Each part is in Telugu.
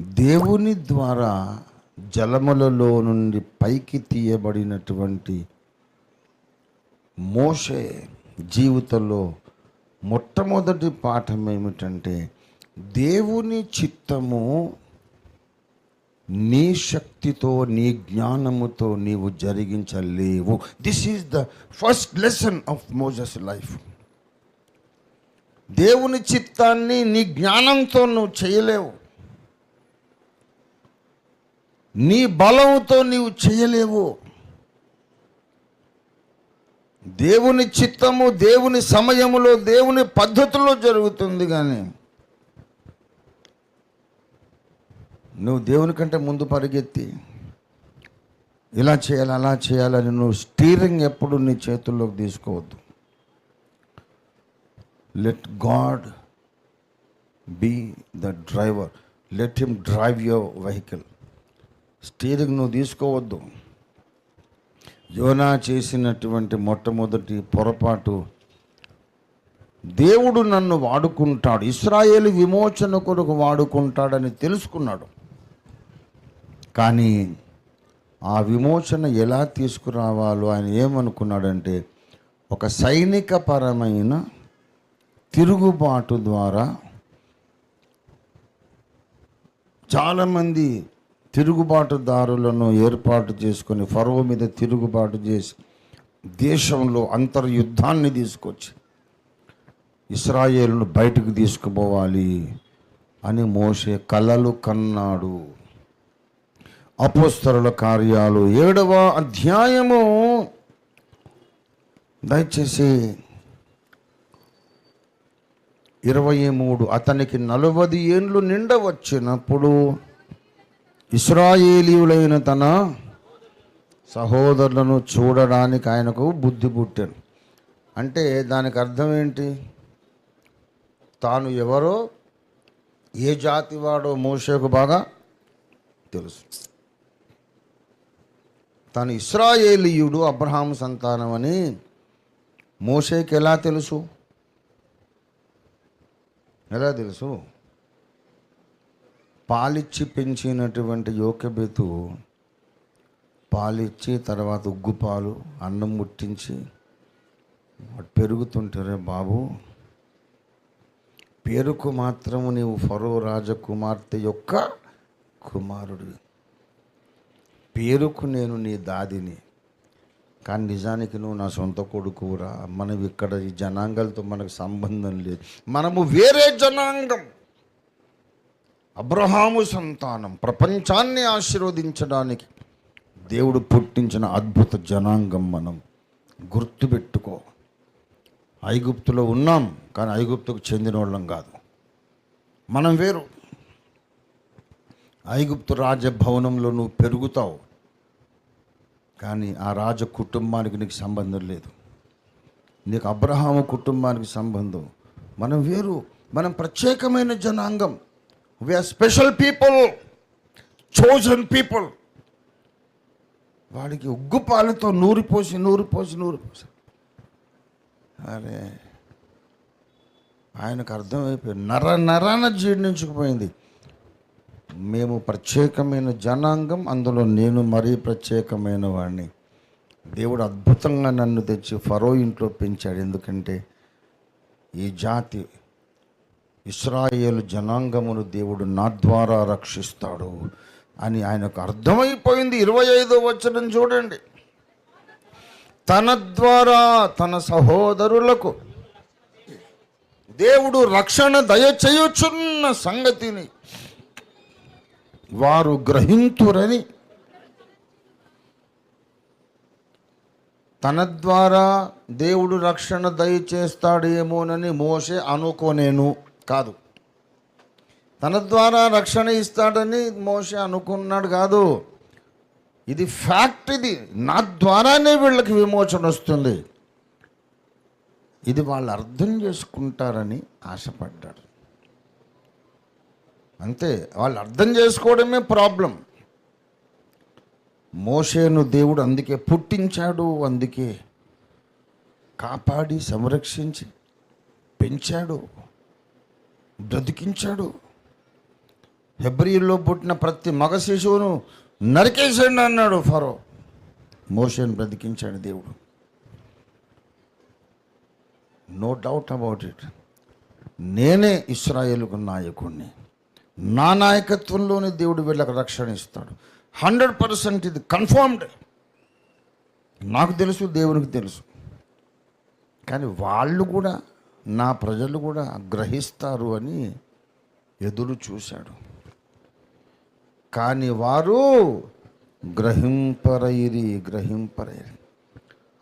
దేవుని ద్వారా జలములలో నుండి పైకి తీయబడినటువంటి మోషే జీవితంలో మొట్టమొదటి పాఠం ఏమిటంటే దేవుని చిత్తము నీ శక్తితో నీ జ్ఞానముతో నీవు జరిగించలేవు. This is the first lesson of Moses life దేవుని చిత్తాన్ని నీ జ్ఞానంతో నువ్వు చేయలేవు. నీ బలంతో నీవు చేయలేవు. దేవుని చిత్తము దేవుని సమయములో దేవుని పద్ధతిలో జరుగుతుంది కానీ నువ్వు దేవుని కంటే ముందు పరిగెత్తి ఇలా చేయాలి అలా చేయాలని నువ్వు స్టీరింగ్ ఎప్పుడు నీ చేతుల్లోకి తీసుకోవద్దు. Let God be the driver let him drive your vehicle steering నువ్వు తీసుకోవద్దు. యోనా చేసినటువంటి మొట్టమొదటి పొరపాటు దేవుడు నన్ను వాడుకుంటాడు. ఇస్రాయేల్ విమోచన కొరకు వాడుకుంటాడని తెలుసుకున్నాడు. కానీ ఆ విమోచన ఎలా తీసుకురావాలో ఆయన ఏమనుకున్నాడంటే ఒక సైనిక పరమైన తిరుగుబాటు ద్వారా చాలామంది తిరుగుబాటుదారులను ఏర్పాటు చేసుకొని ఫరో మీద తిరుగుబాటు చేసి దేశంలో అంతర్యుద్ధాన్ని తీసుకొచ్చి ఇస్రాయేల్ను బయటకు తీసుకుపోవాలి అని మోసే కలలు కన్నాడు. అపోస్తరుల కార్యాలు ఏడవ అధ్యాయము. దయచేసి ఇరవై మూడు అతనికి నలభై ఏండ్లు నిండవచ్చినప్పుడు ఇస్రాయేలీయులైన తన సహోదరులను చూడడానికి ఆయనకు బుద్ధి పుట్టాను అంటే దానికి అర్థం ఏంటి? తాను ఎవరో ఏ జాతి వాడో మోషకు బాగా తెలుసు. తాను ఇస్రాయేలీయుడు అబ్రహాం సంతానం అని మోషేకి ఎలా తెలుసు? ఎలా తెలుసు? పాలిచ్చి పెంచినటువంటి యోక్యబెతు పాలిచ్చి తర్వాత ఉగ్గుపాలు అన్నం ముట్టించి పెరుగుతుంటారే బాబు పేరుకు మాత్రము నీవు ఫరో రాజకుమార్తె యొక్క కుమారుడు పేరుకు నేను నీ దాదిని. కానీ నిజానికి నువ్వు నా సొంత కొడుకురా మనం ఇక్కడ ఈ జనాంగాలతో మనకు సంబంధం లేదు. మనము వేరే జనాంగం. అబ్రహాము సంతానం ప్రపంచాన్ని ఆశీర్వదించడానికి దేవుడు పుట్టించిన అద్భుత జనాంగం మనం గుర్తుపెట్టుకో. ఐగుప్తులో ఉన్నాం కానీ ఐగుప్తుకు చెందిన వాళ్ళం కాదు. మనం వేరు. ఐగుప్తు రాజభవనంలో నువ్వు పెరుగుతావు కానీ ఆ రాజ కుటుంబానికి నీకు సంబంధం లేదు. నీకు అబ్రహాము కుటుంబానికి సంబంధం. మనం వేరు. మనం ప్రత్యేకమైన జనాంగం. We are special people chosen people వాడికి ఉగ్గు పాలతో నూరిపోసి నూరిపోసి నూరిపోసి అరే ఆయనకు అర్థమైపోయింది. నర నరాన జీర్ణించుకుపోయింది. మేము ప్రత్యేకమైన జనాంగం అందులో నేను మరీ ప్రత్యేకమైన వాడిని దేవుడు అద్భుతంగా నన్ను తెచ్చి ఫరో ఇంట్లో పెంచాడు. ఎందుకంటే ఈ జాతి ఇస్రాయేల్ జనాంగమును దేవుడు నా ద్వారా రక్షిస్తాడు అని ఆయనకు అర్థమైపోయింది. ఇరవై ఐదో వచనం చూడండి. తన ద్వారా తన సహోదరులకు దేవుడు రక్షణ దయచేయుచున్న సంగతిని వారు గ్రహింతురని తన ద్వారా దేవుడు రక్షణ దయచేస్తాడేమోనని మోసే అనుకోనేను. కాదు. తన ద్వారా రక్షణ ఇస్తాడని మోసే అనుకున్నాడు కాదు. ఇది ఫ్యాక్ట్ ఇది. నా ద్వారానే వీళ్ళకి విమోచన వస్తుంది. ఇది వాళ్ళు అర్థం చేసుకుంటారని ఆశపడ్డాడు. అంతే వాళ్ళు అర్థం చేసుకోవడమే ప్రాబ్లం మోషేను దేవుడు అందుకే పుట్టించాడు అందుకే కాపాడి సంరక్షించి పెంచాడు. బ్రతికించాడు. హెబ్రిల్లో పుట్టిన ప్రతి మగ శిశువును నరికేసండి అన్నాడు ఫరో. మోషన్ బ్రతికించాడు దేవుడు. నో డౌట్ అబౌట్ ఇట్ నేనే ఇస్రాయేల్కు నాయకుడిని నా నాయకత్వంలోనే దేవుడు వీళ్ళకి రక్షణ ఇస్తాడు. హండ్రెడ్ పర్సెంట్ ఇది కన్ఫర్మ్డ్. నాకు తెలుసు దేవునికి తెలుసు. కానీ వాళ్ళు కూడా నా ప్రజలు కూడా గ్రహిస్తారు అని ఎదురు చూశాడు. కానీ వారు గ్రహింపరైరి గ్రహింపరైరి.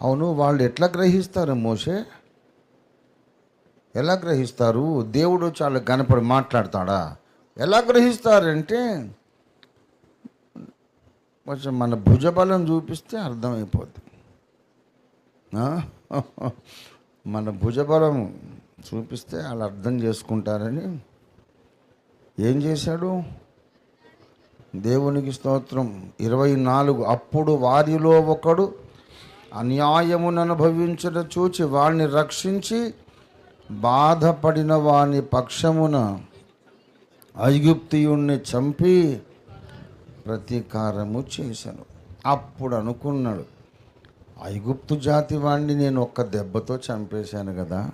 అవును వాళ్ళు ఎట్లా గ్రహిస్తారు మోసే ఎలా గ్రహిస్తారు? దేవుడు చాలా కనపడి మాట్లాడతాడా? ఎలా గ్రహిస్తారంటే కొంచెం మన భుజబలం చూపిస్తే అర్థమైపోద్ది. మన భుజబలం చూపిస్తే వాళ్ళు అర్థం చేసుకుంటారని ఏం చేశాడు? దేవునికి స్తోత్రం. ఇరవై నాలుగు. అప్పుడు వారిలో ఒకడు అన్యాయమును అనుభవించడం చూచి వాడిని రక్షించి బాధపడిన వాని పక్షమున ఐగుప్తియుణ్ణి చంపి ప్రతీకారము చేశాను. అప్పుడు అనుకున్నాడు ఐగుప్తు జాతి వాడిని నేను ఒక్క దెబ్బతో చంపేశాను కదా.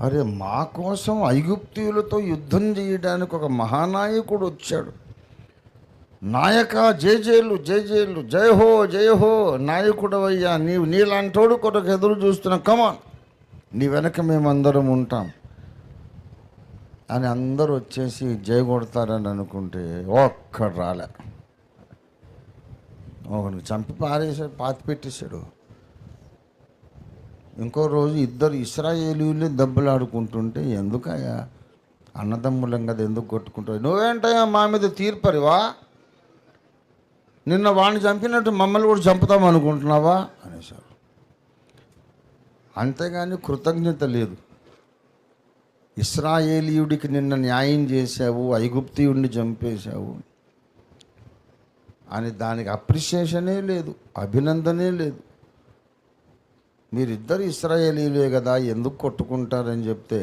అరే మా కోసం ఐగుప్తీయులతో యుద్ధం చేయడానికి ఒక మహానాయకుడు వచ్చాడు. నాయక జయజేలు జయజేలు జయహో జయహో నాయకుడవయ్యా నీవు నీలాంటోడు కొరకు ఎదురు చూస్తున్న కమాన్ నీ వెనక మేమందరం ఉంటాం. అని అందరూ వచ్చేసి జయ కొడతారని అనుకుంటే ఒక్కడు రాలే. ఒకరికి చంపి పారేసాడు పాతి పెట్టేశాడు. ఇంకో రోజు ఇద్దరు ఇస్రాయేలీలే దెబ్బలాడుకుంటుంటే ఎందుకయ్యా? అన్నదమ్ములం కదా ఎందుకు కొట్టుకుంటావు? నువ్వేంటయ్యా మా మీద తీర్పరివా? నిన్న వాడిని చంపినట్టు మమ్మల్ని కూడా చంపుతాం అనుకుంటున్నావా? అనేసారు అంతేగాని కృతజ్ఞత లేదు. ఇస్రాయేలీయుడికి నిన్న న్యాయం చేశావు ఐగుప్తియుడిని చంపేశావు. అని దానికి అప్రిషియేషనే లేదు అభినందనే లేదు. మీరిద్దరు ఇస్రాయేలీలే కదా ఎందుకు కొట్టుకుంటారని చెప్తే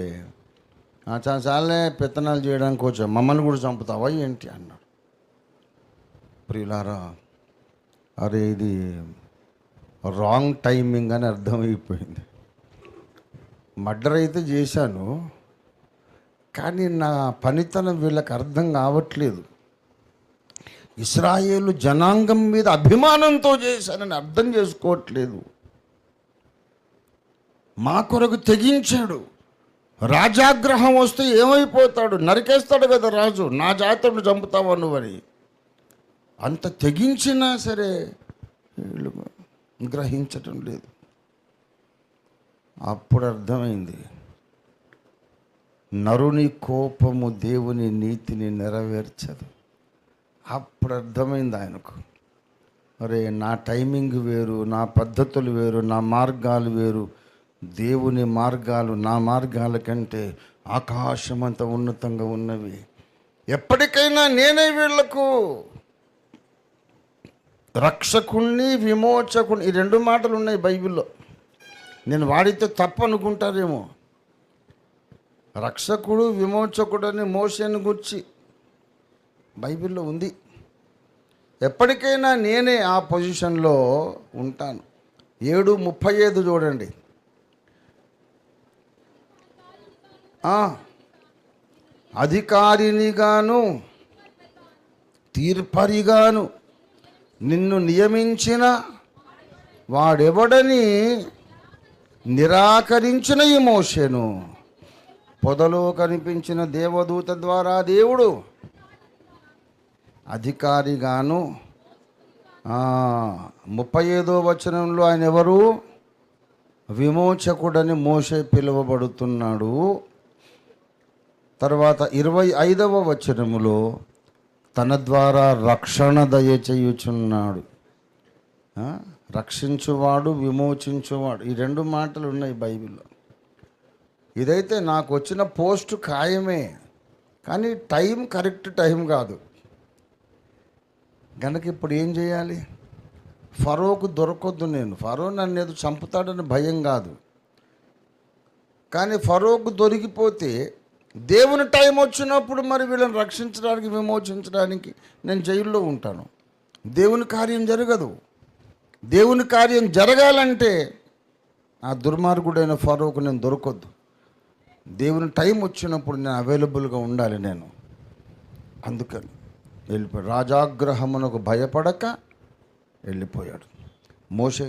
చాలా చాలే పెత్తనాలు చేయడానికి వచ్చాం మమ్మల్ని కూడా చంపుతావా ఏంటి? అన్నాడు. ప్రియులారా అరే ఇది రాంగ్ టైమింగ్ అని అర్థమైపోయింది. మర్డర్ అయితే చేశాను కానీ నా పనితనం వీళ్ళకి అర్థం కావట్లేదు. ఇస్రాయేలు జనాంగం మీద అభిమానంతో చేశానని అర్థం చేసుకోవట్లేదు. మా కొరకు తెగించాడు. రాజాగ్రహం వస్తే ఏమైపోతాడు? నరికేస్తాడు కదా రాజు. నా జాతరుడు చంపుతావా నువ్వని అంత తెగించినా సరే వీళ్ళు గ్రహించటం లేదు. అప్పుడు అర్థమైంది. నరుని కోపము దేవుని నీతిని నెరవేర్చదు. అప్పుడు అర్థమైంది ఆయనకు. అరే నా టైమింగ్ వేరు నా పద్ధతులు వేరు నా మార్గాలు వేరు. దేవుని మార్గాలు నా మార్గాల కంటే ఆకాశమంత ఉన్నతంగా ఉన్నవి. ఎప్పటికైనా నేనే వీళ్ళకు రక్షకుణ్ణి విమోచకుణ్ణి. ఈ రెండు మాటలు ఉన్నాయి బైబిల్లో. నేను వాడితే తప్పు అనుకుంటారేమో. రక్షకుడు విమోచకుడు అని మోసేను గుర్చి బైబిల్లో ఉంది. ఎప్పటికైనా నేనే ఆ పొజిషన్లో ఉంటాను. ఏడు ముప్పై ఐదు చూడండి. అధికారినిగాను తీర్పరిగాను నిన్ను నియమించిన వాడెవడని నిరాకరించిన ఈ మోషేను. పొదలో కనిపించిన దేవదూత ద్వారా దేవుడు అధికారిగాను ముప్పై ఐదో వచనంలో ఆయన ఎవరు విమోచకుడని మోసే పిలువబడుతున్నాడు. తర్వాత ఇరవై ఐదవ వచనములో తన ద్వారా రక్షణ దయచేయుచున్నాడు చేయుచున్నాడు. రక్షించువాడు విమోచించువాడు. ఈ రెండు మాటలు ఉన్నాయి బైబిల్లో. ఇదైతే నాకు వచ్చిన పోస్ట్ ఖాయమే. కానీ టైం కరెక్ట్ టైం కాదు. కనుక ఇప్పుడు ఏం చేయాలి? ఫరోకు దొరకొద్దు నేను. ఫరో నన్ను ఏదో చంపుతాడని భయం కాదు. కానీ ఫరోకు దొరికిపోతే దేవుని టైం వచ్చినప్పుడు మరి వీళ్ళని రక్షించడానికి విమోచించడానికి నేను జైల్లో ఉంటాను. దేవుని కార్యం జరగదు. దేవుని కార్యం జరగాలంటే ఆ దుర్మార్గుడైన ఫరోకు నేను దొరకొద్దు. దేవుని టైం వచ్చినప్పుడు నేను అవైలబుల్గా ఉండాలి నేను. అందుకని. వెళ్ళిపోయాడు రాజాగ్రహమునకు భయపడక వెళ్ళిపోయాడు. మోసే